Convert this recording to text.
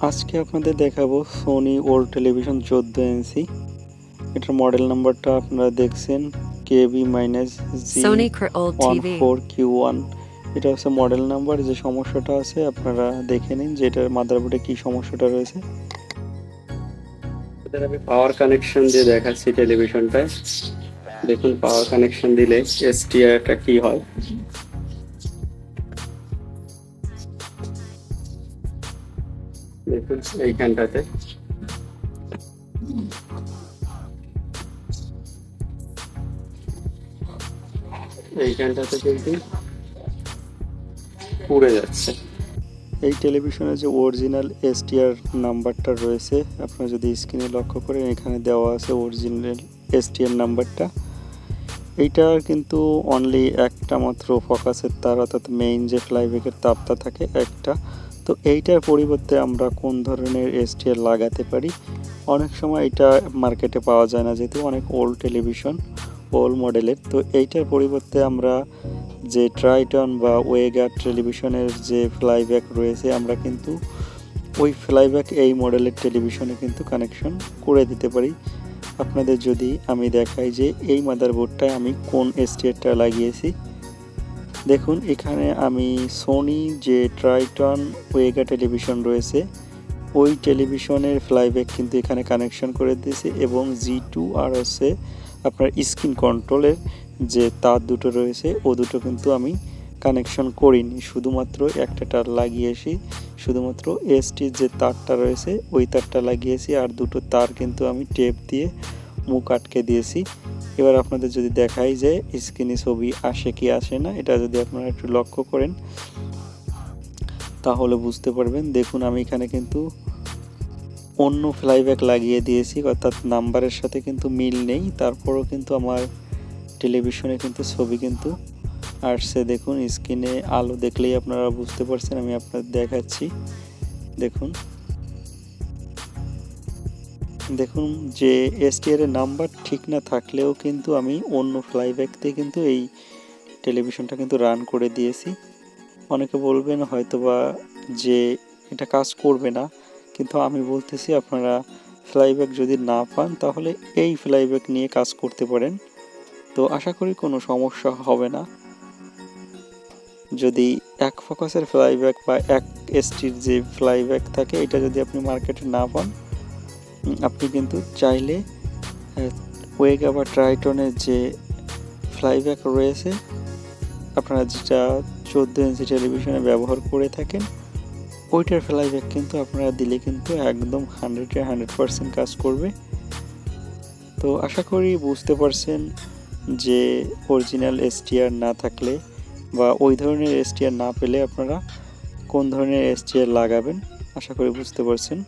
আজকে আপনাদের দেখাবো সোনি ওল্ড টেলিভিশন চোদ্দ ইঞ্চি এটার মডেল নাম্বারটা আপনারা দেখছেন KB minus G one four Q one এটা হচ্ছে মডেল নাম্বার যে সমস্যাটা আছে আপনারা দেখে নিন যে এটার মাদারবোর্ডে কি সমস্যাটা রয়েছে। আমি পাওয়ার কানেকশন দিয়ে দেখাচ্ছি টেলিভিশনটায় দেখুন পাওয়ার কানেকশন দিলে এসটিআরটা কি হয়। দেখুন এইখানটাতে। এইখানটাতে কিন্তু পুড়ে যাচ্ছে। এই টেলিভিশনের যে অরিজিনাল এসটিআর নাম্বারটা রয়েছে, আপনারা যদি স্ক্রিনে লক্ষ্য করেন, এখানে দেওয়া আছে অরিজিনাল এসটিআর নাম্বারটা। এইটা কিন্তু অনলি একটা মাত্র ফোকাসের তার, অর্থাৎ মেইন যে ফ্লাইব্যাকের তাপটা থাকে, একটা। তো এইটার পরিবর্তে আমরা কোন ধরনের এসটিআর লাগাতে পারি? অনেক সময় এটা মার্কেটে পাওয়া যায় না, যেহেতু অনেক ওল্ড টেলিভিশন ওল্ড মডেলের তো এইটার পরিবর্তে আমরা যে ট্রাইটন বা ওয়েগার টেলিভিশনের যে ফ্লাইব্যাক রয়েছে, আমরা কিন্তু ওই ফ্লাইব্যাক এই মডেলের টেলিভিশনে কিন্তু কানেকশন করে দিতে পারি। আপনাদের যদি আমি দেখাই যে এই মাদারবোর্ডটায় আমি কোন এসটিআরটা লাগিয়েছি দেখুন, এখানে আমি সোনি যে ট্রাইটন ওয়েগা টেলিভিশন রয়েছে, ওই টেলিভিশনের ফ্লাইব্যাক কিন্তু এখানে কানেকশন করে দিয়েছি এবং জি টু আর হচ্ছে আপনার স্ক্রিন কন্ট্রোলের যে তার দুটো রয়েছে, ও দুটো কিন্তু আমি কানেকশন করিনি। শুধুমাত্র একটা তার লাগিয়েছি, শুধুমাত্র এসটির যে তারটা রয়েছে, ওই তারটা লাগিয়েছি আর দুটো তার কিন্তু আমি টেপ দিয়ে মুখ আটকে দিয়েছি। এবার আপনাদের যদি দেখাই যে স্ক্রিনে ছবি আসে কি আসে না, এটা যদি আপনারা একটু লক্ষ্য করেন, তাহলে বুঝতে পারবেন। দেখুন, আমি এখানে কিন্তু অন্য ফ্লাইব্যাক লাগিয়ে দিয়েছি, অর্থাৎ নাম্বারের সাথে কিন্তু মিল নেই। তারপরও কিন্তু আমার টেলিভিশনে কিন্তু ছবি কিন্তু আসছে। দেখুন, স্ক্রিনে আলো দেখলেই আপনারা বুঝতে পারছেন, আমি আপনাদের দেখাচ্ছি। দেখুন। দেখুন যে এসটিআর এর নাম্বার ঠিক না থাকলেও কিন্তু আমি অন্য ফ্লাইব্যাক দিয়ে কিন্তু এই টেলিভিশনটা কিন্তু রান করে দিয়েছি। অনেকে বলবেন হয়তোবা যে এটা কাজ করবে না, কিন্তু আমি বলতেছি আপনারা ফ্লাইব্যাক যদি না পান তাহলে এই ফ্লাইব্যাক নিয়ে কাজ করতে পারেন। তো আশা করি কোনো সমস্যা হবে না। যদি এক ফোকাসের ফ্লাইব্যাক বা এক এসটির যে ফ্লাইব্যাক থাকে, এটা যদি আপনি মার্কেটে না পান আপনি কিন্তু চাইলে ওয়েগা বা ট্রাইটনের যে ফ্লাইব্যাক রয়েছে, আপনারা যেটা চোদ্দ ইঞ্চি টেলিভিশনে ব্যবহার করে থাকেন, ওইটার ফ্লাইব্যাক কিন্তু আপনারা দিলে কিন্তু একদম হান্ড্রেডে হান্ড্রেড পারসেন্ট কাজ করবে। তো আশা করি বুঝতে পারছেন যে অরিজিনাল এসটিআর না থাকলে বা ওই ধরনের এসটিআর না পেলে আপনারা কোন ধরনের এসটিআর লাগাবেন, আশা করি বুঝতে পারছেন।